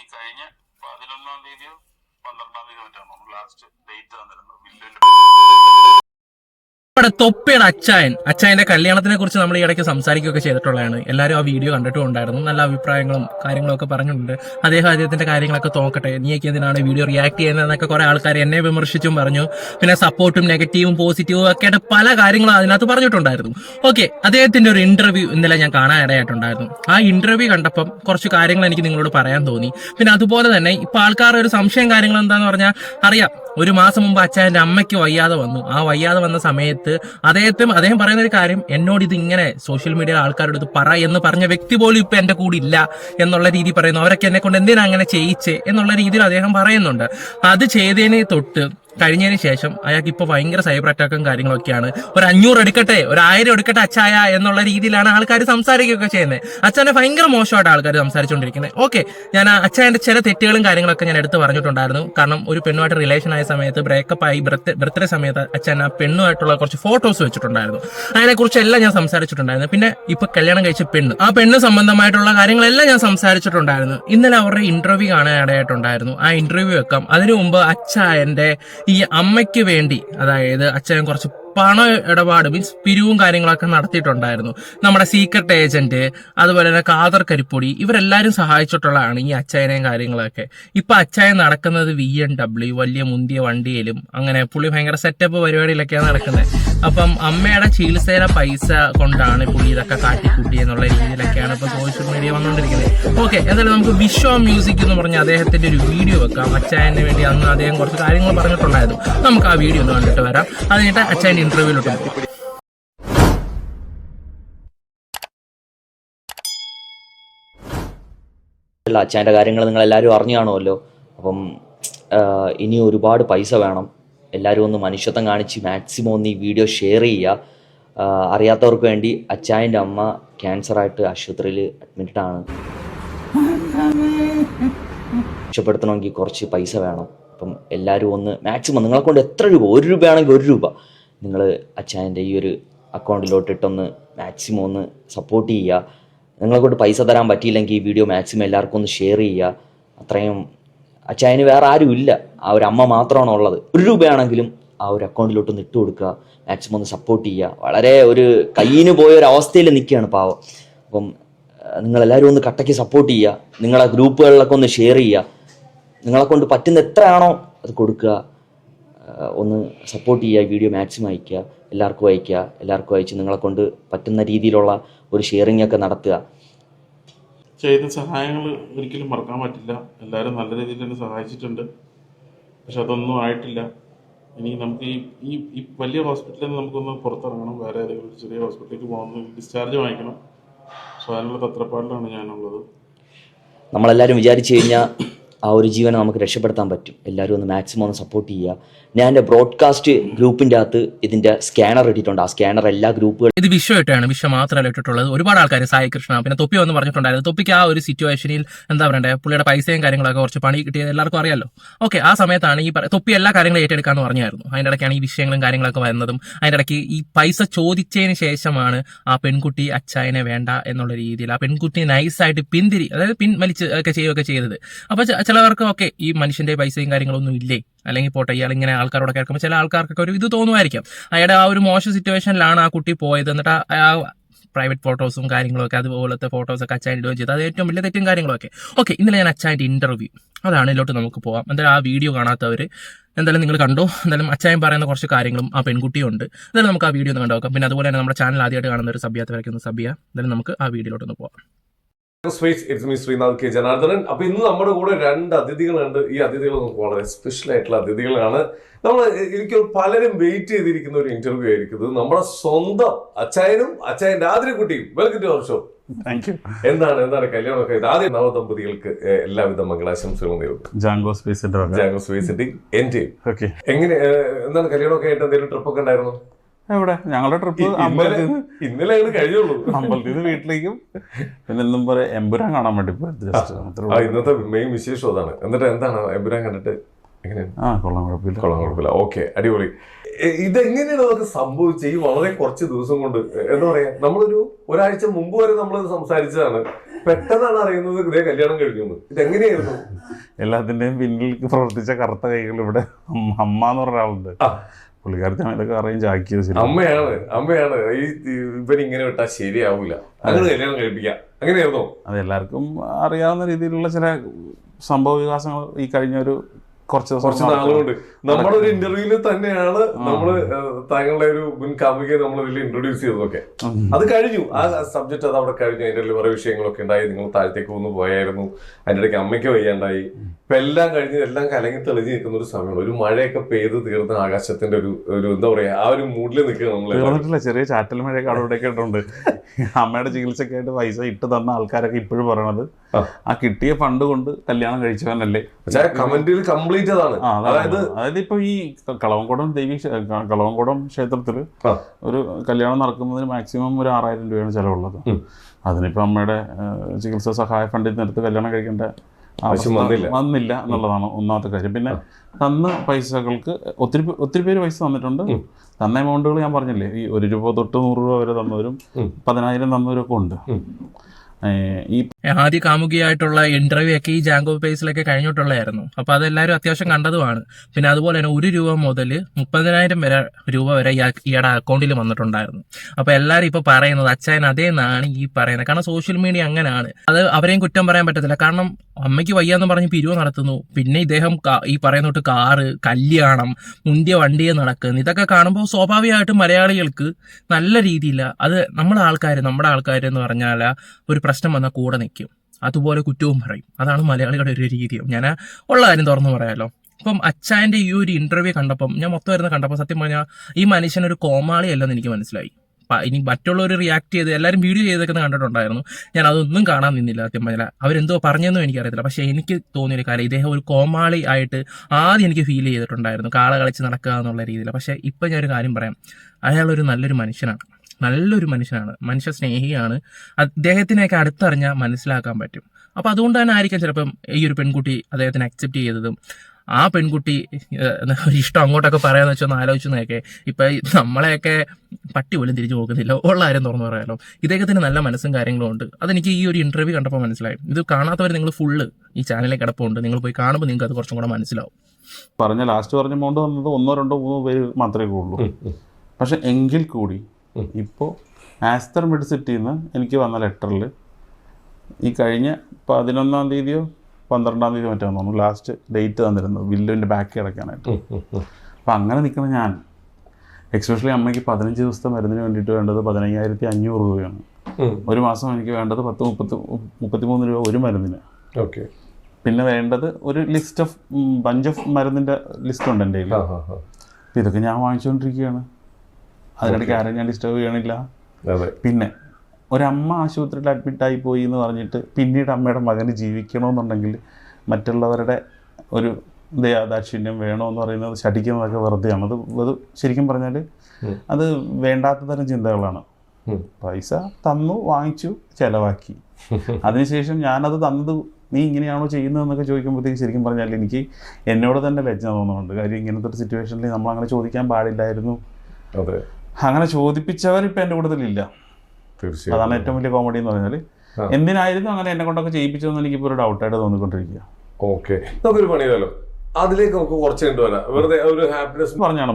ഈ കഴിഞ്ഞ പതിനൊന്നാം തീയതിയോ പന്ത്രണ്ടാം തീയതി മറ്റാണ് ലാസ്റ്റ് ഡേറ്റ് തന്നിരുന്നത്. വില്ലുവിന്റെ നമ്മുടെ തൊപ്പിയുടെ അച്ചായൻ അച്ചായന്റെ കല്യാണത്തിനെ കുറിച്ച് നമ്മൾ ഈ ഇടയ്ക്ക് സംസാരിക്കുകയൊക്കെ ചെയ്തിട്ടുള്ളതാണ്. എല്ലാവരും ആ വീഡിയോ കണ്ടിട്ടും ഉണ്ടായിരുന്നു. നല്ല അഭിപ്രായങ്ങളും കാര്യങ്ങളൊക്കെ പറഞ്ഞിട്ടുണ്ട്. അദ്ദേഹം അദ്ദേഹത്തിന്റെ കാര്യങ്ങളൊക്കെ നീ നീയൊക്കെ എന്തിനാണ് വീഡിയോ റിയാക്ട് ചെയ്യുന്നതെന്നൊക്കെ കുറെ ആൾക്കാർ എന്നെ വിമർശിച്ചും പറഞ്ഞു. പിന്നെ സപ്പോർട്ടും നെഗറ്റീവും പോസിറ്റീവും ഒക്കെ ആയിട്ട് പല കാര്യങ്ങളും അതിനകത്ത് പറഞ്ഞിട്ടുണ്ടായിരുന്നു. ഓക്കെ അദ്ദേഹത്തിന്റെ ഒരു ഇന്റർവ്യൂ ഇന്നലെ ഞാൻ കാണാൻ ഇടയായിട്ടുണ്ടായിരുന്നു. ആ ഇന്റർവ്യൂ കണ്ടപ്പം കുറച്ച് കാര്യങ്ങൾ എനിക്ക് നിങ്ങളോട് പറയാൻ തോന്നി. പിന്നെ അതുപോലെ തന്നെ ഇപ്പൊ ആൾക്കാർ ഒരു സംശയം കാര്യങ്ങൾ എന്താന്ന് പറഞ്ഞാൽ അറിയാം. ഒരു മാസം മുമ്പ് അച്ഛന്റെ അമ്മയ്ക്ക് വയ്യാതെ വന്നു. ആ വയ്യാതെ വന്ന സമയത്ത് അദ്ദേഹത്തിന് അദ്ദേഹം പറയുന്ന ഒരു കാര്യം എന്നോട് ഇത് ഇങ്ങനെ സോഷ്യൽ മീഡിയ ആൾക്കാരുടെ അടുത്ത് പറ എന്ന് പറഞ്ഞ വ്യക്തി പോലും ഇപ്പൊ എന്റെ കൂടെ ഇല്ല എന്നുള്ള രീതി പറയുന്നു. അവരൊക്കെ എന്നെ കൊണ്ട് എന്തിനാ അങ്ങനെ ചെയ്യിച്ചേ എന്നുള്ള രീതിയിൽ അദ്ദേഹം പറയുന്നുണ്ട്. അത് ചെയ്തതിനെ തൊട്ട് കഴിഞ്ഞതിന് ശേഷം അയാൾക്ക് ഇപ്പൊ ഭയങ്കര സൈബർ അറ്റാക്കും കാര്യങ്ങളൊക്കെയാണ്. ഒരു അഞ്ഞൂറ് എടുക്കട്ടെ ഒരു ആയിരം എടുക്കട്ടെ അച്ചായ എന്നുള്ള രീതിയിലാണ് ആൾക്കാർ സംസാരിക്കുകയൊക്കെ ചെയ്യുന്നത്. അച്ഛനെ ഭയങ്കര മോശമായിട്ട് ആൾക്കാർ സംസാരിച്ചുകൊണ്ടിരിക്കുന്നത്. ഓക്കെ ഞാൻ അച്ഛന്റെ ചില തെറ്റുകളും കാര്യങ്ങളൊക്കെ ഞാൻ എടുത്ത് പറഞ്ഞിട്ടുണ്ടായിരുന്നു. കാരണം ഒരു പെണ്ണുമായിട്ട് റിലേഷൻ ആയ സമയത്ത് ബ്രേക്കപ്പ് ആയി ബർത്ത്ഡേ സമയത്ത് അച്ഛൻ ആ പെണ്ണുമായിട്ടുള്ള കുറച്ച് ഫോട്ടോസ് വെച്ചിട്ടുണ്ടായിരുന്നു. അതിനെക്കുറിച്ച് എല്ലാം ഞാൻ സംസാരിച്ചിട്ടുണ്ടായിരുന്നു. പിന്നെ ഇപ്പൊ കല്യാണം കഴിച്ച പെണ്ണ് ആ പെണ്ണ് സംബന്ധമായിട്ടുള്ള കാര്യങ്ങളെല്ലാം ഞാൻ സംസാരിച്ചിട്ടുണ്ടായിരുന്നു. ഇന്നലെ അവരുടെ ഇന്റർവ്യൂ കാണാൻ ഇടയായിട്ടുണ്ടായിരുന്നു ആ ഇന്റർവ്യൂ വെക്കാം. അതിനു മുമ്പ് അച്ഛന്റെ ഈ അമ്മയ്ക്ക് വേണ്ടി അതായത് അച്ഛൻ കുറച്ച് പണ ഇടപാട് മീൻസ് പിരിവും കാര്യങ്ങളൊക്കെ നടത്തിയിട്ടുണ്ടായിരുന്നു. നമ്മുടെ സീക്രട്ട് ഏജന്റ് അതുപോലെ തന്നെ കാതർ കരിപ്പൊടി ഇവരെല്ലാവരും സഹായിച്ചിട്ടുള്ളതാണ് ഈ അച്ചായനെയും കാര്യങ്ങളൊക്കെ. ഇപ്പൊ അച്ചായൻ നടക്കുന്നത് വി എൻ ഡബ്ല്യു വലിയ മുന്തിയ വണ്ടിയിലും അങ്ങനെ പുള്ളി ഭയങ്കര സെറ്റപ്പ് പരിപാടിയിലൊക്കെയാണ് നടക്കുന്നത്. അപ്പം അമ്മയുടെ ചികിത്സയിലെ പൈസ കൊണ്ടാണ് പുള്ളി ഇതൊക്കെ കാട്ടിക്കൂട്ടി എന്നുള്ള ഇപ്പൊ സോഷ്യൽ മീഡിയ വന്നുകൊണ്ടിരിക്കുന്നത് ഓക്കെ എന്തായാലും നമുക്ക് വിശ്വ മ്യൂസിക് എന്ന് പറഞ്ഞ അദ്ദേഹത്തിന്റെ ഒരു വീഡിയോ വെക്കാം. അച്ചായന് വേണ്ടി അന്ന് അദ്ദേഹം കുറച്ച് കാര്യങ്ങൾ പറഞ്ഞിട്ടുണ്ടായിരുന്നു. നമുക്ക് ആ വീഡിയോ ഒന്ന് കണ്ടിട്ട് വരാം. അത് കഴിഞ്ഞിട്ട് അച്ചായന്റെ ഇന്റർവ്യൂലോട്ട് പോകാം. അച്ഛന്റെ കാര്യങ്ങൾ നിങ്ങൾ എല്ലാവരും അറിഞ്ഞു കാണുമല്ലോ അപ്പം ഇനി ഒരുപാട് പൈസ വേണം. എല്ലാവരും ഒന്ന് മനുഷ്യത്വം കാണിച്ച് മാക്സിമം ഒന്ന് ഈ വീഡിയോ ഷെയർ ചെയ്യുക. അറിയാത്തവർക്ക് വേണ്ടി അച്ചായന്റെ അമ്മ ക്യാൻസറായിട്ട് ആശുപത്രിയിൽ അഡ്മിറ്റഡ് ആണ്. രക്ഷപ്പെടുത്തണമെങ്കിൽ കുറച്ച് പൈസ വേണം. അപ്പം എല്ലാവരും ഒന്ന് മാക്സിമം നിങ്ങളെ കൊണ്ട് എത്ര രൂപ? ഒരു രൂപയാണെങ്കിൽ ഒരു രൂപ. നിങ്ങൾ അച്ചായന്റെ ഈ ഒരു അക്കൗണ്ടിലോട്ട് ഇട്ടൊന്ന് മാക്സിമം ഒന്ന് സപ്പോർട്ട് ചെയ്യുക. നിങ്ങളെ കൊണ്ട് പൈസ തരാൻ പറ്റിയില്ലെങ്കിൽ ഈ വീഡിയോ മാക്സിമം എല്ലാവർക്കും ഒന്ന് ഷെയർ ചെയ്യുക. അത്രയും അച്ചായന് വേറെ ആരും ഇല്ല ആ ഒരു അമ്മ മാത്രമാണ് ഉള്ളത് ഒരു രൂപയാണെങ്കിലും ആ ഒരു അക്കൗണ്ടിലോട്ട് ഒന്ന് ഇട്ട് കൊടുക്കുക. മാക്സിമം ഒന്ന് സപ്പോർട്ട് ചെയ്യുക. വളരെ ഒരു കയ്യിന് പോയ ഒരു അവസ്ഥയിൽ നിൽക്കുകയാണ് പാവം. അപ്പം നിങ്ങളെല്ലാവരും ഒന്ന് കട്ടയ്ക്ക് സപ്പോർട്ട് ചെയ്യുക. നിങ്ങളെ ഗ്രൂപ്പുകളിലൊക്കെ ഒന്ന് ഷെയർ ചെയ്യുക. നിങ്ങളെ കൊണ്ട് പറ്റുന്ന എത്രയാണോ അത് കൊടുക്കുക. ഒന്ന് സപ്പോർട്ട് ചെയ്യുക. വീഡിയോ മാക്സിമം അയക്കുക എല്ലാവർക്കും അയക്കുക എല്ലാവർക്കും അയച്ച് നിങ്ങളെ കൊണ്ട് പറ്റുന്ന രീതിയിലുള്ള ഒരു ഷെയറിംഗ് ഒക്കെ നടത്തുക. ചെയ്ത സഹായങ്ങൾ ഒരിക്കലും മറക്കാൻ പറ്റില്ല. എല്ലാവരും നല്ല രീതിയിൽ തന്നെ സഹായിച്ചിട്ടുണ്ട്. പക്ഷെ അതൊന്നും ആയിട്ടില്ല. ഇനി നമുക്ക് ഈ ഈ ഈ വലിയ ഹോസ്പിറ്റലിൽ നിന്ന് നമുക്കൊന്ന് പുറത്തിറങ്ങണം. വേറെ ഏതെങ്കിലും ചെറിയ ഹോസ്പിറ്റലിലേക്ക് പോകണം ഡിസ്ചാർജ് വാങ്ങിക്കണം. സോ അതിനുള്ള തത്രപ്പാടിലാണ് ഞാനുള്ളത്. നമ്മളെല്ലാവരും വിചാരിച്ചു കഴിഞ്ഞാൽ ആ ഒരു ജീവനെ നമുക്ക് രക്ഷപ്പെടുത്താൻ പറ്റും. എല്ലാവരും ഒന്ന് മാക്സിമം ഒന്ന് സപ്പോർട്ട് ചെയ്യുക. ഞാൻ എന്റെ ബ്രോഡ്കാസ്റ്റ് ഗ്രൂപ്പിന്റെ അകത്ത് ഇതിന്റെ സ്കാനർ ഇട്ടിട്ടുണ്ട്. ആ സ്കാനർ എല്ലാ ഗ്രൂപ്പുകളും ഇത് വിഷയമായിട്ടാണ് വിഷയം മാത്രമല്ല ഇട്ടിട്ടുള്ളത്. ഒരുപാട് ആൾക്കാർ സായി കൃഷ്ണ പിന്നെ തൊപ്പി വന്ന് പറഞ്ഞിട്ടുണ്ടായിരുന്നു. തൊപ്പിക്ക് ആ ഒരു സിറ്റുവേഷനിൽ എന്താ പറയണ്ടേ പുള്ളിയുടെ പൈസയും കാര്യങ്ങളൊക്കെ കുറച്ച് പണി കിട്ടിയത് എല്ലാവർക്കും അറിയാലോ. ഓക്കെ ആ സമയത്താണ് ഈ തൊപ്പി എല്ലാ കാര്യങ്ങളും ഏറ്റെടുക്കാന്ന് പറഞ്ഞായിരുന്നു. അതിന്റെ ഇടയ്ക്കാണ് ഈ വിഷയങ്ങളും കാര്യങ്ങളൊക്കെ വരുന്നതും അതിന്റെ ഇടയ്ക്ക് ഈ പൈസ ചോദിച്ചതിന് ശേഷമാണ് ആ പെൺകുട്ടി അച്ചായനെ വേണ്ട എന്നുള്ള രീതിയിൽ ആ പെൺകുട്ടി നൈസായിട്ട് പിന്തിരി അതായത് പിൻ വലിച്ച് ഒക്കെ ചെയ്യുകയൊക്കെ ചെയ്തത്. അപ്പൊ ചിലവർക്ക് ഓക്കെ ഈ മനുഷ്യന്റെ പൈസയും കാര്യങ്ങളൊന്നും ഇല്ലേ? അല്ലെങ്കിൽ പോട്ടെ ഇയാൾ ഇങ്ങനെ ആൾക്കാരോട് കേൾക്കുമ്പോൾ ചില ആൾക്കാർക്കൊക്കെ ഒരു ഇത് തോന്നുമായിരിക്കും. അയാളുടെ ആ ഒരു മോശം സിറ്റുവേഷനിലാണ് ആ കുട്ടി പോയത് എന്നിട്ട് ആ- പ്രൈവറ്റ് ഫോട്ടോസും കാര്യങ്ങളൊക്കെ അതുപോലത്തെ ഫോട്ടോസൊക്കെ അച്ചാൻ ഇടുകയും ചെയ്തു. അത് ഏറ്റവും വലിയ തെറ്റും കാര്യങ്ങളൊക്കെ. ഓക്കെ ഇന്നലെ ഞാൻ അച്ചായന്റെ ഇന്റർവ്യൂ അതാണ് ഇതിലോട്ട് നമുക്ക് പോകാം എന്തായാലും ആ വീഡിയോ കാണാത്തവർ എന്തായാലും നിങ്ങൾ കണ്ടോ? എന്തായാലും അച്ചായൻ പറയുന്ന കുറച്ച് കാര്യങ്ങളും ആ പെൺകുട്ടിയുണ്ട്. എന്തായാലും നമുക്ക് ആ വീഡിയോ ഒന്ന് കണ്ടു നോക്കാം പിന്നെ അതുപോലെ തന്നെ നമ്മുടെ ചാനൽ ആദ്യമായിട്ട് കാണുന്ന ഒരു സഭ്യത്ത് വരയ്ക്കുന്ന സഭ്യ എന്തായാലും നമുക്ക് ആ വീഡിയോയിലോട്ടൊന്ന് പോവാം. It's me Sreenath K Janardhanan അപ്പൊ ഇന്ന് നമ്മുടെ കൂടെ രണ്ട് അതിഥികളുണ്ട്. ഈ അതിഥികൾ നമുക്ക് വളരെ സ്പെഷ്യൽ ആയിട്ടുള്ള അതിഥികളാണ്. നമ്മൾ എനിക്ക് പലരും വെയിറ്റ് ചെയ്തിരിക്കുന്ന ഒരു ഇന്റർവ്യൂ ആയിരിക്കും ഇത്. നമ്മുടെ സ്വന്തം അച്ചായനും അച്ചായന്റെ ആതിരക്കുട്ടിയും വെൽക്കം ടു അവർ ഷോ എന്താണ് എന്താണ് കല്യാണമൊക്കെ ഇത് ആദ്യം നവദമ്പതികൾക്ക് ദമ്പതികൾക്ക് എല്ലാവിധ മംഗളാശംസകളും ജാങ്കോ സ്പേസിന്റെ ജാങ്കോ എങ്ങനെ എന്താണ് കല്യാണമൊക്കെ ആയിട്ട് എന്തെങ്കിലും ട്രിപ്പൊക്കെ ഉണ്ടായിരുന്നു? എവിടെ? ഞങ്ങളുടെ ട്രിപ്പ് അമ്പലത്തിൽ ഇന്നലെ കഴിഞ്ഞുള്ളൂ അമ്പലത്തിൽ നിന്ന് വീട്ടിലേക്കും. പിന്നെ എന്തും പറയാ എമ്പുരാൻ കാണാൻ വേണ്ടി ഇന്നത്തെ മെയിൻ വിശേഷം അതാണ്. എന്നിട്ട് എന്താണ്? എമ്പുരാൻ കണ്ടിട്ട് ആ കൊള്ളാം കുഴപ്പമില്ല. കൊള്ളാം കുഴപ്പമില്ല. ഓക്കെ അടിപൊളി. ഇതെങ്ങനെയാണ് അതൊക്കെ സംഭവിച്ചത്? ഈ വളരെ കുറച്ച് ദിവസം കൊണ്ട് എന്താ പറയാ നമ്മളൊരു ഒരാഴ്ച മുമ്പ് വരെ നമ്മൾ സംസാരിച്ചതാണ്. പെട്ടെന്നാണ് അറിയുന്നത് ഇതേ കല്യാണം കഴിഞ്ഞു എന്ന്. ഇതെങ്ങനെയായിരുന്നു? എല്ലാത്തിന്റെയും പിന്നിൽ പ്രവർത്തിച്ച കറുത്ത കൈകൾ ഇവിടെ അമ്മ എന്ന് പറഞ്ഞ ഒരാളുണ്ട് ആ. പുള്ളിക്കാരത്താണ് ഇതൊക്കെ അറേഞ്ച് ആക്കിയത് ശരി അമ്മയാണ് അമ്മയാണ്. ഈ ഇവരിങ്ങനെ വിട്ടാൽ ശരിയാവില്ല അങ്ങനെ കല്യാണം കഴിപ്പിക്കാം. അങ്ങനെയായിരുന്നോ? അത് എല്ലാവർക്കും അറിയാവുന്ന രീതിയിലുള്ള ചില സംഭവ വികാസങ്ങൾ ഈ കഴിഞ്ഞ ഒരു കുറച്ച് കുറച്ച് നാളുകൊണ്ട്. നമ്മുടെ ഒരു ഇന്റർവ്യൂവിൽ തന്നെയാണ് നമ്മൾ താങ്കളുടെ ഒരു മുൻ കാമുകയെ നമ്മൾ ഇതിൽ ഇൻട്രൊഡ്യൂസ് ചെയ്തതൊക്കെ. അത് കഴിഞ്ഞു. ആ സബ്ജക്ട് അത് അവിടെ കഴിഞ്ഞു. അതിന്റെ ഇടയിൽ കുറെ വിഷയങ്ങളൊക്കെ ഉണ്ടായി. നിങ്ങൾ താഴത്തേക്ക് ഒന്ന് പോയായിരുന്നു. അതിന്റെ ഇടയ്ക്ക് അമ്മയ്ക്ക് വയ്യാണ്ടായി. ഇപ്പൊ എല്ലാം കഴിഞ്ഞ് എല്ലാം കലങ്ങി തെളിഞ്ഞ് നിൽക്കുന്ന ഒരു സമയമാണ്. ഒരു മഴയൊക്കെ പെയ്ത് തീർന്ന ആകാശത്തിന്റെ ഒരു ഒരു എന്താ പറയാ ആ ഒരു മൂഡിൽ നിൽക്കുക നമ്മൾ തീർന്നിട്ടില്ല. ചെറിയ ചാറ്റൽ മഴയൊക്കെ അവിടെ ഇട്ടുണ്ട്. അമ്മയുടെ ചികിത്സയ്ക്ക് ആയിട്ട് പൈസ ഇട്ട് തന്ന ആൾക്കാരൊക്കെ ഇപ്പോഴും പറയണത്. ആ. കിട്ടിയ ഫണ്ട് കൊണ്ട് കല്യാണം കഴിച്ചവനല്ലേ. കമന്റിൽ കംപ്ലീറ്റ് അതാണ് അതായത് അതായത് ഇപ്പൊ ഈ കളവൻകുടം ദേവി കളവൻകുടം ക- കളവങ്കോടം ക്ഷേത്രത്തിൽ ഒരു കല്യാണം നടക്കുന്നതിന് മാക്സിമം ഒരു ആറായിരം രൂപയാണ് ചെലവുള്ളത്. അതിനിപ്പോ അമ്മയുടെ ചികിത്സാ സഹായ ഫണ്ടിൽ നിന്നെടുത്ത് കല്യാണം കഴിക്കേണ്ട ആവശ്യം വന്നില്ല. വന്നില്ല എന്നുള്ളതാണ് ഒന്നാമത്തെ കാര്യം. പിന്നെ തന്ന പൈസകൾക്ക് ഒത്തിരി ഒത്തിരി പേര് പൈസ തന്നിട്ടുണ്ട്. തന്ന എമൗണ്ടുകൾ ഞാൻ പറഞ്ഞില്ലേ ഈ ഒരു രൂപ തൊട്ട് നൂറ് രൂപ വരെ തന്നവരും. പതിനായിരം തന്നവരും ഒക്കെ ഉണ്ട് ഈ ആദ്യ കാമുകിയായിട്ടുള്ള ഇന്റർവ്യൂ ഒക്കെ ഈ ജാങ്കോ പേസിലൊക്കെ കഴിഞ്ഞിട്ടുള്ളതായിരുന്നു. അപ്പൊ അതെല്ലാവരും അത്യാവശ്യം കണ്ടതുമാണ്. പിന്നെ അതുപോലെ തന്നെ ഒരു രൂപ മുതൽ മുപ്പതിനായിരം വരെ രൂപ വരെ ഇയാ- ഇയാളുടെ അക്കൗണ്ടിൽ വന്നിട്ടുണ്ടായിരുന്നു. അപ്പൊ എല്ലാവരും ഇപ്പൊ പറയുന്നത് അച്ഛൻ അതേന്നാണ് ഈ പറയുന്നത്. കാരണം സോഷ്യൽ മീഡിയ അങ്ങനെയാണ് അത് അവരെയും കുറ്റം പറയാൻ പറ്റത്തില്ല. കാരണം അമ്മയ്ക്ക് വയ്യാന്ന് പറഞ്ഞ് പിരിവ് നടത്തുന്നു. പിന്നെ ഇദ്ദേഹം ഈ പറയുന്ന തൊട്ട് കാറ് കല്യാണം മുന്തിയ വണ്ടിയെ നടക്കുന്നു. ഇതൊക്കെ കാണുമ്പോൾ സ്വാഭാവികമായിട്ടും മലയാളികൾക്ക് നല്ല രീതിയില്ല. അത് നമ്മളെ ആൾക്കാർ നമ്മുടെ ആൾക്കാർ എന്ന് പറഞ്ഞാൽ ഒരു പ്രശ്നം വന്നാൽ കൂടെ നിൽക്കും അതുപോലെ കുറ്റവും പറയും. അതാണ് മലയാളികളുടെ ഒരു രീതി. ഞാൻ ഉള്ള കാര്യം തുറന്നു പറയാലോ. ഇപ്പം അച്ചായന്റെ ഈ ഒരു ഇന്റർവ്യൂ കണ്ടപ്പം ഞാൻ മൊത്തം വരുന്ന കണ്ടപ്പോൾ സത്യം പറഞ്ഞാൽ ഈ മനുഷ്യൻ ഒരു കോമാളിയല്ലെന്ന് എനിക്ക് മനസ്സിലായി. ഇനി മറ്റുള്ളവർ റിയാക്ട് ചെയ്ത് എല്ലാവരും വീഡിയോ ചെയ്തൊക്കെ കണ്ടിട്ടുണ്ടായിരുന്നു. ഞാൻ അതൊന്നും കാണാൻ നിന്നില്ല സത്യം പറഞ്ഞാൽ അവരെന്തോ പറഞ്ഞെന്നും എനിക്കറിയത്തില്ല. പക്ഷേ എനിക്ക് തോന്നിയൊരു കാര്യം ഇദ്ദേഹം ഒരു കോമാളി ആയിട്ട് ആദ്യം എനിക്ക് ഫീൽ ചെയ്തിട്ടുണ്ടായിരുന്നു. കാള കളിച്ച് നടക്കുക എന്നുള്ള രീതിയിൽ പക്ഷേ ഇപ്പം ഞാൻ ഒരു കാര്യം പറയാം. അയാളൊരു നല്ലൊരു മനുഷ്യനാണ്. നല്ലൊരു മനുഷ്യനാണ് മനുഷ്യ സ്നേഹിയാണ്. അദ്ദേഹത്തിനെയൊക്കെ അടുത്തറിഞ്ഞാൽ മനസ്സിലാക്കാൻ പറ്റും. അപ്പോൾ അതുകൊണ്ട് തന്നെ ആയിരിക്കാം ചിലപ്പം ഈ ഒരു പെൺകുട്ടി അദ്ദേഹത്തിന് അക്സെപ്റ്റ് ചെയ്തതും. ആ പെൺകുട്ടി ഒരു ഇഷ്ടം അങ്ങോട്ടൊക്കെ പറയാന്ന് വെച്ചൊന്ന് ആലോചിച്ചു നോക്കെ ഇപ്പൊ നമ്മളെയൊക്കെ പട്ടി പോലും തിരിച്ചു നോക്കുന്നില്ല ഉള്ള കാര്യം തുറന്നു പറയാലോ. ഇദ്ദേഹത്തിന് നല്ല മനസ്സും കാര്യങ്ങളും ഉണ്ട്. അതെനിക്ക് ഈ ഒരു ഇന്റർവ്യൂ കണ്ടപ്പോൾ മനസ്സിലായി. ഇത് കാണാത്തവർ നിങ്ങൾ ഫുള്ള് ഈ ചാനലിൽ കിടപ്പുണ്ട്. നിങ്ങൾ പോയി കാണുമ്പോൾ നിങ്ങൾക്ക് അത് കുറച്ചും കൂടെ മനസ്സിലാവും. പറഞ്ഞ ലാസ്റ്റ് പറഞ്ഞ എമൗണ്ട് വന്നത് ഒന്നോ രണ്ടോ മൂന്നോ പേര് മാത്രമേ ഉള്ളൂ. പക്ഷെ എങ്കിൽ കൂടി. ഇപ്പോൾ ആസ്റ്റർ മെഡിസിറ്റിയിൽ നിന്ന് എനിക്ക് വന്ന ലെറ്ററിൽ ഈ കഴിഞ്ഞ പതിനൊന്നാം തീയതിയോ പന്ത്രണ്ടാം തീയതിയോ മറ്റോ തോന്നുന്നു ലാസ്റ്റ് ഡേറ്റ് തന്നിരുന്നു. ബില്ലിന്റെ ബാക്ക് കിടക്കാനായിട്ട്. അപ്പം അങ്ങനെ നിൽക്കുന്ന ഞാൻ. എക്സ്പെഷ്യലി അമ്മയ്ക്ക് പതിനഞ്ച് ദിവസത്തെ മരുന്നിന് വേണ്ടിയിട്ട് വേണ്ടത് പതിനയ്യായിരത്തി അഞ്ഞൂറ് രൂപയാണ് ഒരു മാസം എനിക്ക് വേണ്ടത് പത്ത് മുപ്പത്തി മുപ്പത്തിമൂന്ന് രൂപ ഒരു മരുന്നിന്. ഓക്കെ പിന്നെ വേണ്ടത് ഒരു ലിസ്റ്റ് ഓഫ് ബഞ്ച് ഓഫ് മരുന്നിന്റെ ലിസ്റ്റ് ഉണ്ട് എന്റെ കയ്യിൽ ഇതൊക്കെ ഞാൻ വാങ്ങിച്ചുകൊണ്ടിരിക്കുകയാണ് അതിനിടയ്ക്ക് ആരും ഞാൻ ഡിസ്റ്റർബ് ചെയ്യണില്ല. പിന്നെ ഒരമ്മ ആശുപത്രിയിൽ അഡ്മിറ്റ് ആയി പോയി എന്ന് പറഞ്ഞിട്ട് പിന്നീട് അമ്മയുടെ മകന് ജീവിക്കണമെന്നുണ്ടെങ്കിൽ മറ്റുള്ളവരുടെ ഒരു ദയാദാക്ഷിണ്യം വേണമെന്ന് പറയുന്നത് ശഠിക്കുന്നതൊക്കെ വെറുതെയാണ്. അത് അത് ശരിക്കും പറഞ്ഞാൽ അത് വേണ്ടാത്ത തരം ചിന്തകളാണ്. പൈസ തന്നു വാങ്ങിച്ചു ചിലവാക്കി. അതിനുശേഷം ഞാനത് തന്നത് നീ ഇങ്ങനെയാണോ ചെയ്യുന്നതെന്നൊക്കെ ചോദിക്കുമ്പോഴത്തേക്ക് ശരിക്കും പറഞ്ഞാൽ എനിക്ക് എന്നോട് തന്നെ ലജ്ജ തോന്നുന്നുണ്ട്. കാര്യം ഇങ്ങനത്തെ ഒരു സിറ്റുവേഷനിൽ നമ്മൾ അങ്ങനെ ചോദിക്കാൻ പാടില്ലായിരുന്നു. അതെ. അങ്ങനെ ചോദിപ്പിച്ചവർ ഇപ്പം എന്റെ കൂട്ടത്തിലില്ല തീർച്ചയായും അതാണ് ഏറ്റവും വലിയ കോമഡി എന്ന് പറഞ്ഞാൽ. എന്തിനായിരുന്നു അങ്ങനെ എന്നെ കൊണ്ടൊക്കെ ചെയ്യിപ്പിച്ചതെന്ന് എനിക്കിപ്പോൾ ഒരു ഡൗട്ടായിട്ട് തോന്നിക്കൊണ്ടിരിക്കുക. ഓക്കെ. നമുക്കൊരു പണിയല്ലോ അതിലേക്ക് നമുക്ക് കുറച്ച് കണ്ടുവരാം വെറുതെ ഒരു ഹാപ്പിനെസ് പറഞ്ഞാണോ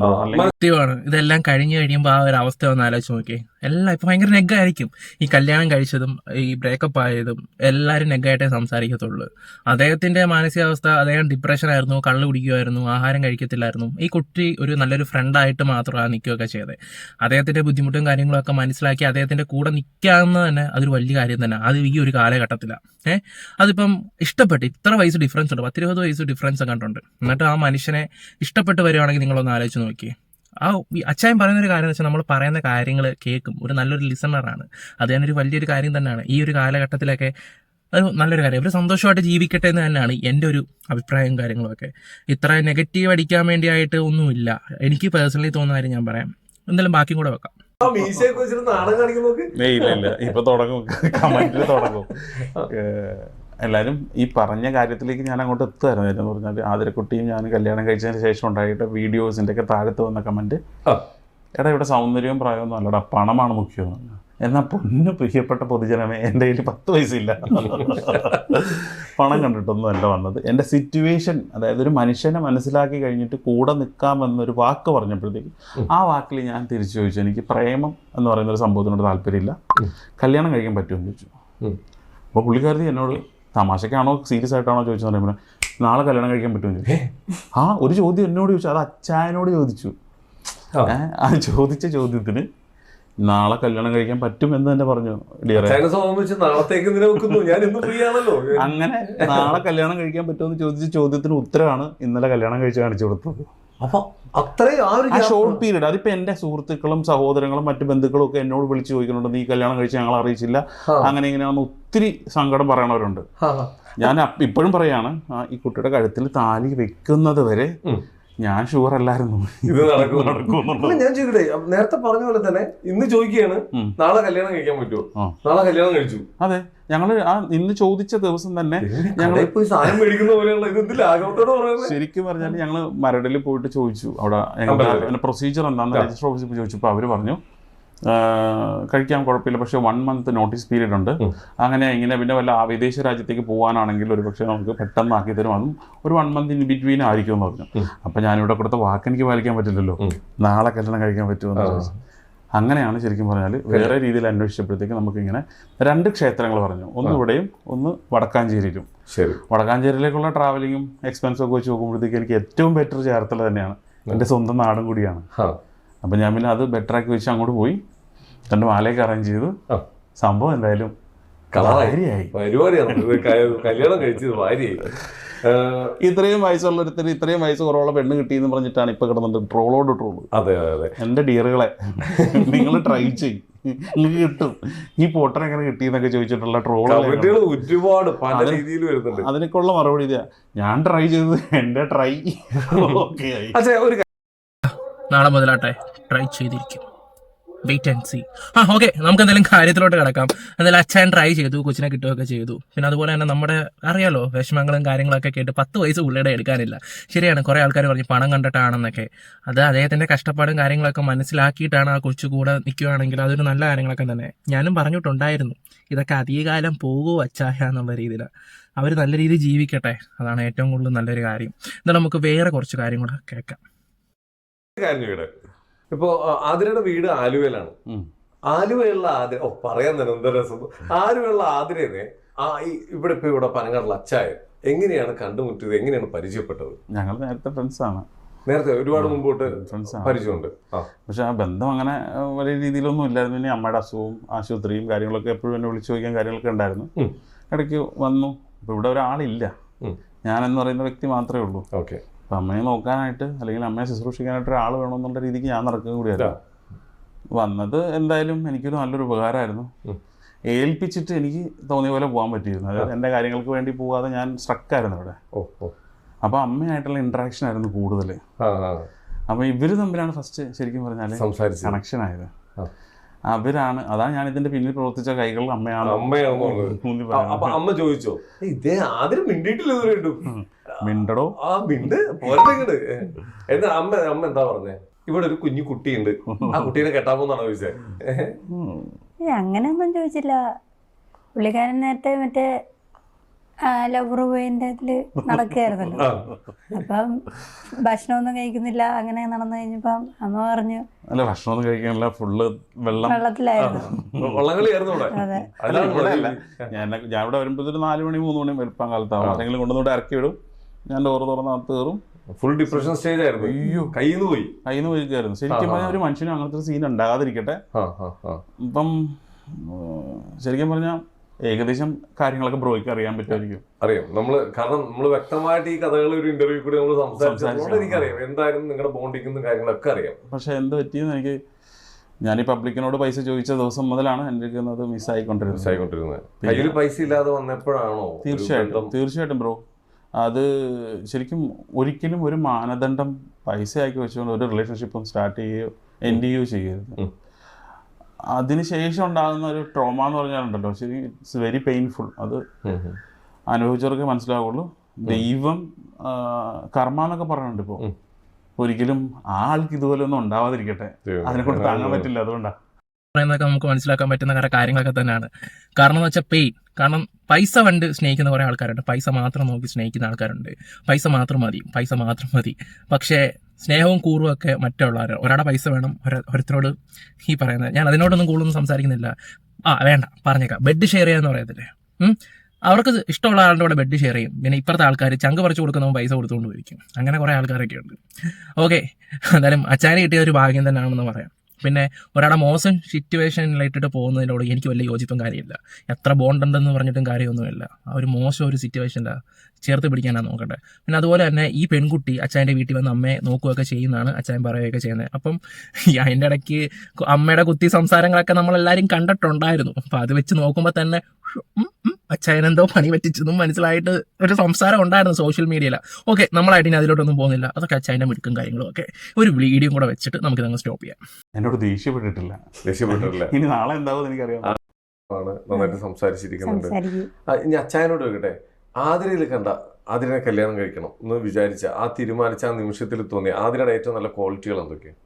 സത്യമാണ്. ഇതെല്ലാം കഴിഞ്ഞു കഴിയുമ്പോൾ ആ ഒരു അവസ്ഥ ഒന്ന് ആലോചിച്ച് നോക്കിയേ. എല്ലാം ഇപ്പൊ ഭയങ്കര നെഗായിരിക്കും. ഈ കല്യാണം കഴിച്ചതും ഈ ബ്രേക്കപ്പ് ആയതും എല്ലാവരും നെഗായിട്ടേ സംസാരിക്കത്തുള്ളൂ. അദ്ദേഹത്തിന്റെ മാനസികാവസ്ഥ അദ്ദേഹം ഡിപ്രഷൻ ആയിരുന്നു കള്ളു കുടിക്കുമായിരുന്നു ആഹാരം കഴിക്കത്തില്ലായിരുന്നു. ഈ കുട്ടി ഒരു നല്ലൊരു ഫ്രണ്ടായിട്ട് മാത്രമാണ് നിൽക്കുകയൊക്കെ ചെയ്തത് അദ്ദേഹത്തിന്റെ ബുദ്ധിമുട്ടും കാര്യങ്ങളൊക്കെ മനസ്സിലാക്കി അദ്ദേഹത്തിന്റെ കൂടെ നിൽക്കാമെന്ന് തന്നെ അതൊരു വലിയ കാര്യം തന്നെ. അത് ഈ ഒരു കാലഘട്ടത്തിലാണ് ഏഹ് അതിപ്പം ഇഷ്ടപ്പെട്ട് ഇത്ര വയസ്സ് ഡിഫറൻസ് ഉണ്ട്. പത്തിരുപത് വയസ്സ് ഡിഫറൻസ് കണ്ടുണ്ട് എന്നിട്ട് ആ മനുഷ്യനെ ഇഷ്ടപ്പെട്ട് വരികയാണെങ്കിൽ നിങ്ങളൊന്ന് ആലോചിച്ച് നോക്കിയേ. ആ ഈ അച്ചായൻ പറയുന്ന ഒരു കാര്യം എന്ന് വെച്ചാൽ നമ്മൾ പറയുന്ന കാര്യങ്ങൾ കേൾക്കും ഒരു നല്ലൊരു ലിസണറാണ് അത് തന്നെ ഒരു വലിയൊരു കാര്യം തന്നെയാണ്. ഈ ഒരു കാലഘട്ടത്തിലൊക്കെ അത് നല്ലൊരു കാര്യം. ഒരു സന്തോഷമായിട്ട് ജീവിക്കട്ടെ എന്ന് തന്നെയാണ് എന്റെ ഒരു അഭിപ്രായവും കാര്യങ്ങളൊക്കെ ഇത്ര നെഗറ്റീവ് അടിക്കാൻ വേണ്ടിയായിട്ട് ഒന്നുമില്ല. എനിക്ക് പേഴ്സണലി തോന്നുന്ന കാര്യം ഞാൻ പറയാം. എന്തായാലും ബാക്കി കൂടെ വെക്കാം. ഇല്ല ഇല്ല. ഇപ്പൊ തുടങ്ങും. കമന്റിൽ തുടങ്ങും. എല്ലാവരും ഈ പറഞ്ഞ കാര്യത്തിലേക്ക് ഞാൻ അങ്ങോട്ട് എത്തുമായിരുന്നു എന്ന് പറഞ്ഞാൽ ആതിരക്കുട്ടിയും ഞാൻ കല്യാണം കഴിച്ചതിന് ശേഷം ഉണ്ടായിട്ട് വീഡിയോസിന്റെ ഒക്കെ താഴത്ത് വന്ന കമന്റ്. എടാ ഇവിടെ സൗന്ദര്യവും പ്രായമൊന്നും അല്ലടാ പണമാണ് മുഖ്യം. എന്നാൽ പൊന്നു പ്രിയപ്പെട്ട പൊതുജനമേ എന്റെ കയ്യിൽ പത്ത് പൈസയില്ല. പണം കണ്ടിട്ടൊന്നും അല്ല വന്നത്. എന്റെ സിറ്റുവേഷൻ അതായത് ഒരു മനുഷ്യനെ മനസ്സിലാക്കി കഴിഞ്ഞിട്ട് കൂടെ നിൽക്കാമെന്നൊരു വാക്ക് പറഞ്ഞപ്പോഴത്തേക്ക് ആ വാക്കിൽ ഞാൻ തിരിച്ചു ചോദിച്ചു. എനിക്ക് പ്രേമം എന്ന് പറയുന്ന ഒരു സംഭവത്തിനോട് താല്പര്യമില്ല. കല്യാണം കഴിക്കാൻ പറ്റുമെന്ന് ചോദിച്ചു. അപ്പോൾ പുള്ളിക്കാരത്തി എന്നോട് തമാശക്കാണോ സീരിയസ് ആയിട്ടാണോ ചോദിച്ചെന്ന് പറയുമ്പോൾ നാളെ കല്യാണം കഴിക്കാൻ പറ്റുമെന്ന് ചോദിച്ചു ആ ഒരു ചോദ്യം എന്നോട് ചോദിച്ചു. അത് അച്ചായനോട് ചോദിച്ചു. ആ. ചോദിച്ച ചോദ്യത്തിന് നാളെ കല്യാണം കഴിക്കാൻ പറ്റും എന്ന് തന്നെ പറഞ്ഞു അങ്ങനെ നാളെ കല്യാണം കഴിക്കാൻ പറ്റുമെന്ന് ചോദിച്ച ചോദ്യത്തിന് ഉത്തരമാണ് ഇന്നലെ കല്യാണം കഴിച്ച് കാണിച്ചു കൊടുത്തത്. അപ്പൊ അത്രയും ആ ഒരു ഷോർട്ട് പീരീഡ് അതിപ്പോ എന്റെ സുഹൃത്തുക്കളും സഹോദരങ്ങളും മറ്റു ബന്ധുക്കളും ഒക്കെ എന്നോട് വിളിച്ചു ചോദിക്കുന്നുണ്ട് നീ കല്യാണം കഴിച്ച് ഞങ്ങൾ അറിയിച്ചില്ല? അങ്ങനെ ഇങ്ങനെയാണെന്ന് ഒത്തിരി സങ്കടം പറയണവരുണ്ട്. ഞാൻ ഇപ്പോഴും പറയാണ് ഈ കുട്ടിയുടെ കഴുത്തിൽ താലി വെക്കുന്നത് വരെ ഞാൻ ഷുവർ അല്ലായിരുന്നു. ഇത് നടക്കും ഞാൻ ചോദിക്കട്ടെ നേരത്തെ പറഞ്ഞ പോലെ തന്നെ ഇന്ന് ചോദിക്കുകയാണ് നാളെ കല്യാണം കഴിക്കാൻ പറ്റുമോ? നാളെ കല്യാണം കഴിച്ചു. അതെ. ഞങ്ങൾ ആ ഇന്ന് ചോദിച്ച ദിവസം തന്നെ ഞങ്ങൾ ശരിക്കും പറഞ്ഞാൽ ഞങ്ങൾ മരടിൽ പോയിട്ട് ചോദിച്ചു. അവിടെ ഞങ്ങളുടെ പ്രൊസീജിയർ എന്താണെന്ന് രജിസ്റ്റർ ഓഫീസിൽ പോയി ചോദിച്ചപ്പോൾ അവർ പറഞ്ഞു കഴിക്കാൻ കുഴപ്പമില്ല. പക്ഷേ വൺ മന്ത് നോട്ടീസ് പീരീഡ് ഉണ്ട്. അങ്ങനെ ഇങ്ങനെ പിന്നെ വല്ല ആ വിദേശ രാജ്യത്തേക്ക് പോകാനാണെങ്കിൽ ഒരു പക്ഷേ നമുക്ക് പെട്ടെന്ന് ആക്കി തരും. അതും ഒരു വൺ മന്ത് ഇൻ ബിറ്റ്വീൻ ആയിരിക്കും എന്ന് പറഞ്ഞു. അപ്പം ഞാനിവിടെ കൊടുത്ത വാക്ക് എനിക്ക് പാലിക്കാൻ പറ്റില്ലല്ലോ. നാളെ കല്യാണം കഴിക്കാൻ പറ്റുമെന്ന്. ചോദിച്ചു. അങ്ങനെയാണ് ശരിക്കും പറഞ്ഞാൽ വേറെ രീതിയിൽ അന്വേഷിച്ചപ്പോഴത്തേക്ക് നമുക്കിങ്ങനെ രണ്ട് ക്ഷേത്രങ്ങൾ പറഞ്ഞു. ഒന്ന് ഇവിടെയും ഒന്ന് വടക്കാഞ്ചേരിയിലും. ശരി. വടക്കാഞ്ചേരിയിലേക്കുള്ള ട്രാവലിങ്ങും എക്സ്പെൻസും ഒക്കെ വെച്ച് നോക്കുമ്പോഴത്തേക്ക് എനിക്ക് ഏറ്റവും ബെറ്റർ ചേർത്തല തന്നെയാണ്. എന്റെ സ്വന്തം നാടും കൂടിയാണ്. അപ്പം ഞാൻ പിന്നെ അത് ബെറ്റർ ആക്കി വെച്ച് അങ്ങോട്ട് പോയി. രണ്ട് മാലയൊക്കെ അറേഞ്ച് ചെയ്തു സംഭവം എന്തായാലും. ഭാര്യയായി പരിപാടിയാണ് കല്യാണം കഴിച്ചത് ഭാര്യയായി ഇത്രയും വയസ്സുള്ള ഒരുത്തർ ഇത്രയും വയസ്സ് കുറവുള്ള പെണ്ണ് കിട്ടിയെന്ന് പറഞ്ഞിട്ടാണ് ഇപ്പൊ കിടന്നിട്ട് ട്രോളോട് ട്രോൾ. അതെ അതെ അതെ. എന്റെ ഡിയറുകളെ നിങ്ങൾ ട്രൈ ചെയ്യും. നിങ്ങൾക്ക് കിട്ടും. ഈ പോട്ടർ എങ്ങനെ കിട്ടിയെന്നൊക്കെ ചോദിച്ചിട്ടുള്ള ട്രോൾ കമന്റുകൾ ഒരുപാട് പല രീതിയിൽ വരുന്നുണ്ട്. അതിനൊക്കെയുള്ള മറുപടി ഇതാ. ഞാൻ ട്രൈ ചെയ്തത് എന്റെ ട്രൈ ഓക്കെ ആയി. അച്ഛാ ഒരു നാളെ മുതലാട്ടെ ട്രൈ ചെയ്തിരിക്കും. വെയിറ്റ് ആൻഡ് സി ആ ഓക്കെ നമുക്ക് എന്തെങ്കിലും കാര്യത്തിലോട്ട് കിടക്കാം. എന്തായാലും അച്ഛൻ ട്രൈ ചെയ്തു കൊച്ചിനെ കിട്ടുകയൊക്കെ ചെയ്തു. പിന്നെ അതുപോലെ തന്നെ നമ്മുടെ അറിയാലോ വിഷമങ്ങളും കാര്യങ്ങളൊക്കെ കേട്ട് പത്ത് വയസ്സ് പുള്ളിയുടെ എടുക്കാനില്ല. ശരിയാണ് കുറേ ആൾക്കാർ പറഞ്ഞു പണം കണ്ടിട്ടാണെന്നൊക്കെ. അത് അദ്ദേഹത്തിന്റെ കഷ്ടപ്പാടും കാര്യങ്ങളൊക്കെ മനസ്സിലാക്കിയിട്ടാണ് ആ കൊച്ചു കൂടെ നിൽക്കുകയാണെങ്കിൽ അതൊരു നല്ല കാര്യങ്ങളൊക്കെ തന്നെ. ഞാനും പറഞ്ഞിട്ടുണ്ടായിരുന്നു ഇതൊക്കെ അധികകാലം പോകുമോ അച്ചായ എന്നുള്ള രീതിയിൽ അവർ നല്ല രീതിയിൽ ജീവിക്കട്ടെ അതാണ് ഏറ്റവും കൂടുതൽ നല്ലൊരു കാര്യം. എന്നാൽ നമുക്ക് വേറെ കുറച്ച് കാര്യങ്ങളൊക്കെ കേൾക്കാം. ഇപ്പൊ ആതിരയുടെ വീട് ആലുവയിലാണ്. ആലുവയുള്ള ആതിര ഓ പറയാൻ തന്നെ എന്താ രസം. ആലുവയുള്ള ആതിരനെ ആ ഇവിടെ ഇപ്പൊ ഇവിടെ പനങ്ങാടുള്ള അച്ചായ എങ്ങനെയാണ് കണ്ടുമുട്ടിയത്? എങ്ങനെയാണ് പരിചയപ്പെട്ടത്? ഞങ്ങൾ നേരത്തെ ഫ്രണ്ട്സാണ് നേരത്തെ ഒരുപാട് മുമ്പോട്ട് പരിചയമുണ്ട്. പക്ഷെ ആ ബന്ധം അങ്ങനെ വലിയ രീതിയിലൊന്നും ഇല്ലായിരുന്നു. ഇനി അമ്മയുടെ അസുഖവും ആശുപത്രിയും കാര്യങ്ങളൊക്കെ എപ്പോഴും എന്നെ വിളിച്ചു ചോദിക്കാൻ കാര്യങ്ങളൊക്കെ ഉണ്ടായിരുന്നു. ഇടയ്ക്ക് വന്നു. ഇപ്പൊ ഇവിടെ ഒരാളില്ല. ഞാൻ ഞാനെന്ന് പറയുന്ന വ്യക്തി മാത്രമേ ഉള്ളൂ. ഓക്കെ. അപ്പം അമ്മയെ നോക്കാനായിട്ട് അല്ലെങ്കിൽ അമ്മയെ ശുശ്രൂഷിക്കാനായിട്ട് ഒരാൾ വേണമെന്നുള്ള രീതിക്ക് ഞാൻ നടക്കുക കൂടിയായിരുന്നു വന്നത് എന്തായാലും എനിക്കൊരു നല്ലൊരു ഉപകാരമായിരുന്നു. ഏൽപ്പിച്ചിട്ട് എനിക്ക് തോന്നിയ പോലെ പോകാൻ പറ്റിയിരുന്നു. അതായത് എന്റെ കാര്യങ്ങൾക്ക് വേണ്ടി പോകാതെ ഞാൻ സ്ട്രക്കായിരുന്നു അവിടെ. അപ്പോൾ അമ്മയായിട്ടുള്ള ഇൻട്രാക്ഷൻ ആയിരുന്നു കൂടുതൽ. അപ്പോൾ ഇവർ തമ്മിലാണ് ഫസ്റ്റ് ശരിക്കും പറഞ്ഞാൽ കണക്ഷൻ ആയത്. അവരാണ് അതാണ് ഞാൻ ഇതിന്റെ പിന്നിൽ പ്രവർത്തിച്ച കൈകൾ അമ്മയാണ് പറയുന്നത്. അമ്മ ചോദിച്ചോ "ഏയ്, ഇതേ ആദ്യം മിണ്ടിയിട്ടില്ല മിണ്ടടോ ആ മിണ്ട്. പോരട്ടെ എന്നാ അമ്മ അമ്മ എന്താ പറഞ്ഞേ? ഇവിടെ ഒരു കുഞ്ഞു കുട്ടിയുണ്ട്. ആ കുട്ടീനെ കെട്ടാമോന്നാണോ ചോദിച്ചേ? ചോദിച്ചത് അങ്ങനെ അങ്ങനെയൊന്നും ചോദിച്ചില്ല. പുള്ളിക്കാരൻ നേരത്തെ മറ്റേ ലവർ പോയിന്റെ ഇതിൽ നടക്കുകയായിരുന്നല്ലോ. അപ്പം ഭക്ഷണമൊന്നും കഴിക്കുന്നില്ല. അങ്ങനെ നടന്നു കഴിഞ്ഞപ്പം അമ്മ പറഞ്ഞു അല്ല ഭക്ഷണമൊന്നും കഴിക്കാനില്ല. ഫുള്ള് വെള്ളം. വെള്ളത്തിലായിരുന്നു. ഞാൻ ഞാൻ ഇവിടെ വരുമ്പോൾ നാല് മണി മൂന്ന് മണി വെളുപ്പം കാലത്താവും. ആരെങ്കിലും കൊണ്ടുവന്നിട്ട് ഇറക്കി വിടും. ഞാൻ ഡോറ് തുറന്ന അകത്ത് കയറും. ഫുൾ ഡിപ്രഷൻ സ്റ്റേജ് ആയിരുന്നു. അയ്യോ. കയ്യിൽ നിന്ന് പോയി. കയ്യിൽ നിന്ന് പോയിരിക്കായിരുന്നു ശരിക്കും. പറഞ്ഞാൽ ഒരു മനുഷ്യനും അങ്ങനത്തെ ഒരു സീൻ ഉണ്ടാകാതിരിക്കട്ടെ. ഇപ്പം ശരിക്കും പറഞ്ഞാൽ ഏകദേശം കാര്യങ്ങളൊക്കെ ബ്രോയ്ക്ക് അറിയാൻ പറ്റുമായിരിക്കും. അറിയാം. നമ്മൾ കാരണം നമ്മൾ വ്യക്തമായിട്ട് ഈ കഥകൾ ഒരു ഇന്റർവ്യൂ കൂടി നമ്മൾ സംസാരിച്ചതുകൊണ്ട് സംസാരിച്ചു. എനിക്കറിയാം. എന്തായിരുന്നു നിങ്ങളുടെ ബോണ്ടിങ്ങും കാര്യങ്ങളൊക്കെ അറിയാം. പക്ഷെ എന്ത് പറ്റിയെന്ന് എനിക്ക് ഞാൻ ഈ പബ്ലിക്കിനോട് പൈസ ചോദിച്ച ദിവസം മുതലാണ് എന്റെ അത് മിസ്സായിക്കൊണ്ടിരുന്നത് കയ്യിൽ പൈസ ഇല്ലാതെ വന്നപ്പോഴാണോ തീർച്ചയായിട്ടും തീർച്ചയായിട്ടും ബ്രോ അത് ശരിക്കും ഒരിക്കലും ഒരു മാനദണ്ഡം പൈസയാക്കി വെച്ചുകൊണ്ട് ഒരു റിലേഷൻഷിപ്പും സ്റ്റാർട്ട് ചെയ്യുകയോ എൻഡ് ചെയ്യുകയോ ചെയ്യരുത്. അതിനുശേഷം ഉണ്ടാകുന്ന ഒരു ട്രോമ എന്ന് പറഞ്ഞാലുണ്ടല്ലോ ശരി ഇറ്റ്സ് വെരി പെയിൻഫുൾ അത്. അനുഭവിച്ചവർക്ക് മനസ്സിലാവുള്ളൂ. ദൈവം കർമ്മ എന്നൊക്കെ പറയുന്നുണ്ട് ഇപ്പോൾ ഒരിക്കലും ആ ആൾക്ക് ഇതുപോലെ ഒന്നും ഉണ്ടാവാതിരിക്കട്ടെ. അതിനെക്കൊണ്ട് അതിനെ കൊണ്ട് താങ്ങാൻ പറ്റില്ല അതുകൊണ്ടാണ് പറയുന്നതൊക്കെ നമുക്ക് മനസ്സിലാക്കാൻ പറ്റുന്ന കുറെ കാര്യങ്ങളൊക്കെ തന്നെയാണ്. കാരണം എന്ന് വെച്ചാൽ പെയിൻ കാരണം പൈസ കണ്ട് സ്നേഹിക്കുന്ന കുറെ ആൾക്കാരുണ്ട്. പൈസ മാത്രം നോക്കി സ്നേഹിക്കുന്ന ആൾക്കാരുണ്ട്. പൈസ മാത്രം മതി പൈസ മാത്രം മതി. പക്ഷേ സ്നേഹവും കൂറും ഒക്കെ മറ്റുള്ളവർ ഒരാളുടെ പൈസ വേണം ഒരു- ഒരുത്തരോട് ഈ പറയുന്നത്. ഞാൻ അതിനോടൊന്നും കൂടുതലൊന്നും സംസാരിക്കുന്നില്ല. ആ വേണ്ട പറഞ്ഞേക്കാം. ബെഡ് ഷെയർ ചെയ്യാന്ന് പറയത്തില്ലേ? അവർക്ക് ഇഷ്ടമുള്ള ആളുടെ കൂടെ ബെഡ് ഷെയർ ചെയ്യും. പിന്നെ ഇപ്പുറത്തെ ആൾക്കാർ ചങ്ക് പറിച്ചു കൊടുക്കുന്നവൻ പൈസ കൊടുത്തുകൊണ്ട് പോയിരിക്കും അങ്ങനെ കുറേ ആൾക്കാരൊക്കെ ഉണ്ട് ഓക്കെ. എന്തായാലും അച്ചാനെ കിട്ടിയ ഒരു ഭാഗ്യം തന്നെയാണെന്ന് പറയാം. പിന്നെ ഒരാളെ മോശം സിറ്റുവേഷനിലിട്ടിട്ട് പോകുന്നതിനോട് എനിക്ക് വലിയ യോജിപ്പും കാര്യമില്ല. എത്ര ബോണ്ടുണ്ടെന്ന് പറഞ്ഞിട്ടും കാര്യമൊന്നുമില്ല. ആ ഒരു മോശം ഒരു സിറ്റുവേഷനിലാണ് ചേർത്ത് പിടിക്കാനാണ് നോക്കേണ്ടത് പിന്നെ അതുപോലെ തന്നെ ഈ പെൺകുട്ടി അച്ഛന്റെ വീട്ടിൽ വന്ന് അമ്മയെ നോക്കുകയൊക്കെ ചെയ്യുന്നതാണ് അച്ഛൻ പറയുകയൊക്കെ ചെയ്യുന്നത്. അപ്പം ഈ അതിന്റെ ഇടയ്ക്ക് അമ്മയുടെ കുത്തി സംസാരങ്ങളൊക്കെ നമ്മളെല്ലാവരും കണ്ടിട്ടുണ്ടായിരുന്നു. അപ്പം അത് വെച്ച് നോക്കുമ്പോൾ തന്നെ അച്ഛനെന്തോ പണി പറ്റിച്ചെന്നും മനസ്സിലായിട്ട് ഒരു സംസാരം ഉണ്ടായിരുന്നു സോഷ്യൽ മീഡിയയിൽ ഓക്കെ നമ്മളായിട്ട് ഇനി അതിലോട്ടൊന്നും പോകുന്നില്ല. അതൊക്കെ അച്ഛന്റെ മിടുക്കും കാര്യങ്ങളും ഒക്കെ. ഒരു വീഡിയോ കൂടെ വെച്ചിട്ട് നമുക്ക് ഇതങ്ങ് സ്റ്റോപ്പ് ചെയ്യാം. എന്നോട് ദേഷ്യപ്പെട്ടിട്ടില്ല. ദേഷ്യപ്പെട്ടിട്ടില്ല. ഇനി നാളെ എന്താവും എനിക്കറിയാം ആണ് നന്നായിട്ട് സംസാരിച്ചിരിക്കുന്നുണ്ട്. ഇനി അച്ഛനോട് ചോദിക്കട്ടെ? ആതിരയിൽ കണ്ട ആതിരനെ കല്യാണം കഴിക്കണം എന്ന് വിചാരിച്ച ആ തീരുമാനിച്ച ആ നിമിഷത്തിൽ തോന്നിയ ആതിരയുടെ ഏറ്റവും നല്ല ക്വാളിറ്റികൾ എന്തൊക്കെയാണ്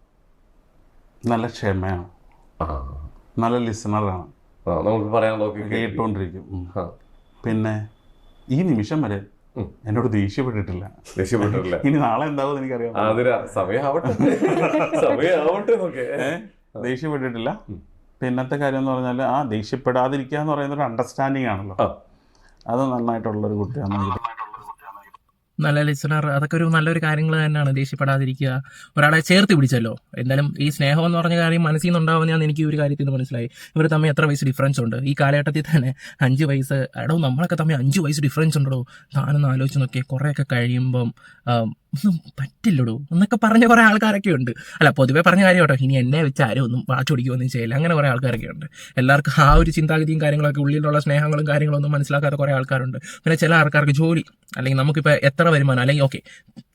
നല്ല ക്ഷമയാണ്. നല്ല ലിസണറാണ് നമുക്ക് പറയാനുള്ളതൊക്കെ. കേട്ടോണ്ടിരിക്കും. പിന്നെ ഈ നിമിഷം വരെ എന്നോട് ദേഷ്യപ്പെട്ടിട്ടില്ല. ദേഷ്യപ്പെട്ടിട്ടില്ല. ഇനി നാളെ എന്താവും എനിക്കറിയാം ആതിര എന്നൊക്കെ. ഏ? ദേഷ്യപ്പെട്ടിട്ടില്ല. പിന്നത്തെ കാര്യം എന്ന് പറഞ്ഞാൽ ആ ദേഷ്യപ്പെടാതിരിക്കുക എന്ന് പറയുന്ന ഒരു അണ്ടർസ്റ്റാൻഡിങ് ആണല്ലോ. അത് നന്നായിട്ടുള്ളൊരു കുട്ടിയാണ് നല്ല ലിസണർ അതൊക്കെ ഒരു നല്ലൊരു കാര്യങ്ങൾ തന്നെയാണ്. ദേഷ്യപ്പെടാതിരിക്കുക. ഒരാളെ ചേർത്ത് പിടിച്ചല്ലോ. എന്തായാലും ഈ സ്നേഹം എന്ന് പറഞ്ഞ കാര്യം മനസ്സിൽ നിന്നുണ്ടാവുന്നതാണ് എനിക്ക് ഒരു കാര്യത്തിൽ നിന്ന് മനസ്സിലായി. ഇവർ തമ്മിൽ എത്ര വയസ്സ് ഡിഫറൻസ് ഉണ്ട്? ഈ കാലഘട്ടത്തിൽ തന്നെ അഞ്ച് വയസ്സ് എടോ നമ്മളൊക്കെ തമ്മിൽ അഞ്ച് വയസ്സ് ഡിഫറൻസ് ഉണ്ടോ താനൊന്ന് ആലോചിച്ച് നോക്കിയാൽ കുറേയൊക്കെ കഴിയുമ്പം ഒന്നും പറ്റില്ലടോ എന്നൊക്കെ പറഞ്ഞ കുറേ ആൾക്കാരൊക്കെ ഉണ്ട്. അല്ല പൊതുവേ പറഞ്ഞ കാര്യം കേട്ടോ ഇനി എന്നെ വെച്ച് ആരും ഒന്നും വാച്ച് വാച്ചൊടിക്കുകയൊന്നും ചെയ്യില്ല. അങ്ങനെ കുറേ ആൾക്കാരൊക്കെ ഉണ്ട്. എല്ലാവർക്കും ആ ഒരു ചിന്താഗതിയും കാര്യങ്ങളൊക്കെ ഉള്ളിലുള്ള സ്നേഹങ്ങളും കാര്യങ്ങളൊന്നും മനസ്സിലാക്കാത്ത കുറേ ആൾക്കാരുണ്ട്. പിന്നെ ചില ആൾക്കാർക്ക് ജോലി അല്ലെങ്കിൽ നമുക്കിപ്പോൾ എത്ര വരുമാനം അല്ലെങ്കിൽ ഓക്കെ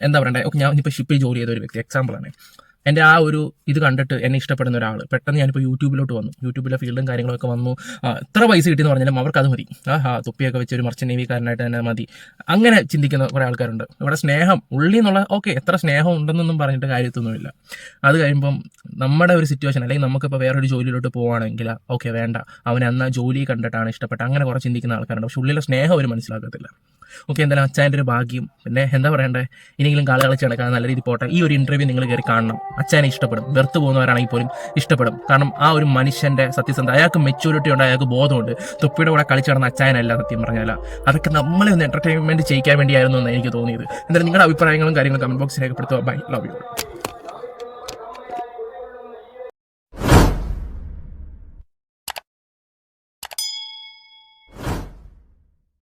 എന്താ പറയണ്ടേ ഓക്കെ ഞാൻ ഇപ്പോൾ ഷിപ്പിൽ ജോലി ചെയ്ത ഒരു വ്യക്തി എക്സാമ്പിളാണ് എന്റെ ആ ഒരു ഇത് കണ്ടിട്ട് എന്നെ ഇഷ്ടപ്പെടുന്ന ഒരാൾ പെട്ടെന്ന് ഞാനിപ്പോൾ യൂട്യൂബിലോട്ട് വന്നു. യൂട്യൂബിലെ ഫീൽഡും കാര്യങ്ങളൊക്കെ വന്നു. എത്ര പൈസ കിട്ടിയെന്ന് പറഞ്ഞാലും അവർക്ക് അത് മതി. ആ ഹാ തൊപ്പിയൊക്കെ വെച്ച് ഒരു മർച്ചൻ നേവിക്കാരനായിട്ട് തന്നെ മതി. അങ്ങനെ ചിന്തിക്കുന്ന കുറേ ആൾക്കാരുണ്ട്. ഇവിടെ സ്നേഹം ഉള്ളിൽ എന്നുള്ള ഓക്കെ എത്ര സ്നേഹം ഉണ്ടെന്നൊന്നും പറഞ്ഞിട്ട് കാര്യത്തൊന്നുമില്ല. അത് കഴിയുമ്പം നമ്മുടെ ഒരു സിറ്റുവേഷൻ അല്ലെങ്കിൽ നമുക്കിപ്പോൾ വേറൊരു ജോലിയിലോട്ട് പോവുകയാണെങ്കിൽ ഓക്കെ വേണ്ട. അവൻ അന്ന് ജോലി കണ്ടിട്ടാണ് ഇഷ്ടപ്പെട്ട അങ്ങനെ കുറേ ചിന്തിക്കുന്ന ആൾക്കാരുണ്ട്. പക്ഷെ ഉള്ളിലെ സ്നേഹം അവർ മനസ്സിലാക്കത്തില്ല. ഓക്കെ എന്തായാലും അച്ചായന്റെ ഒരു ഭാഗ്യം. പിന്നെ എന്താ പറയണ്ടേ? ഇനിയെങ്കിലും കാള കളിച്ച് നടക്കാൻ നല്ല രീതിയിൽ പോട്ടെ. ഈ ഒരു ഇന്റർവ്യൂ നിങ്ങൾ കയറി കാണണം. അച്ചായനെ ഇഷ്ടപ്പെടും. വെറുത്ത് പോകുന്നവരാണെങ്കിൽ പോലും ഇഷ്ടപ്പെടും. കാരണം ആ ഒരു മനുഷ്യന്റെ സത്യസന്ധ അയാൾക്ക് മെച്ചൂരിറ്റി ഉണ്ട് അയാൾക്ക് ബോധമുണ്ട്. തൊപ്പിയുടെ കൂടെ കളിച്ച് നടന്ന അച്ചായനല്ല സത്യം പറഞ്ഞാൽ. അതൊക്കെ നമ്മളെ ഒന്ന് എന്റർടൈൻമെന്റ് ചെയ്യിക്കാൻ വേണ്ടിയായിരുന്നു എന്ന് എനിക്ക് തോന്നിയത്. എന്തായാലും നിങ്ങളുടെ അഭിപ്രായങ്ങളും കാര്യങ്ങളും കമന്റ് ബോക്സിൽ രേഖപ്പെടുത്തുക. Bye love you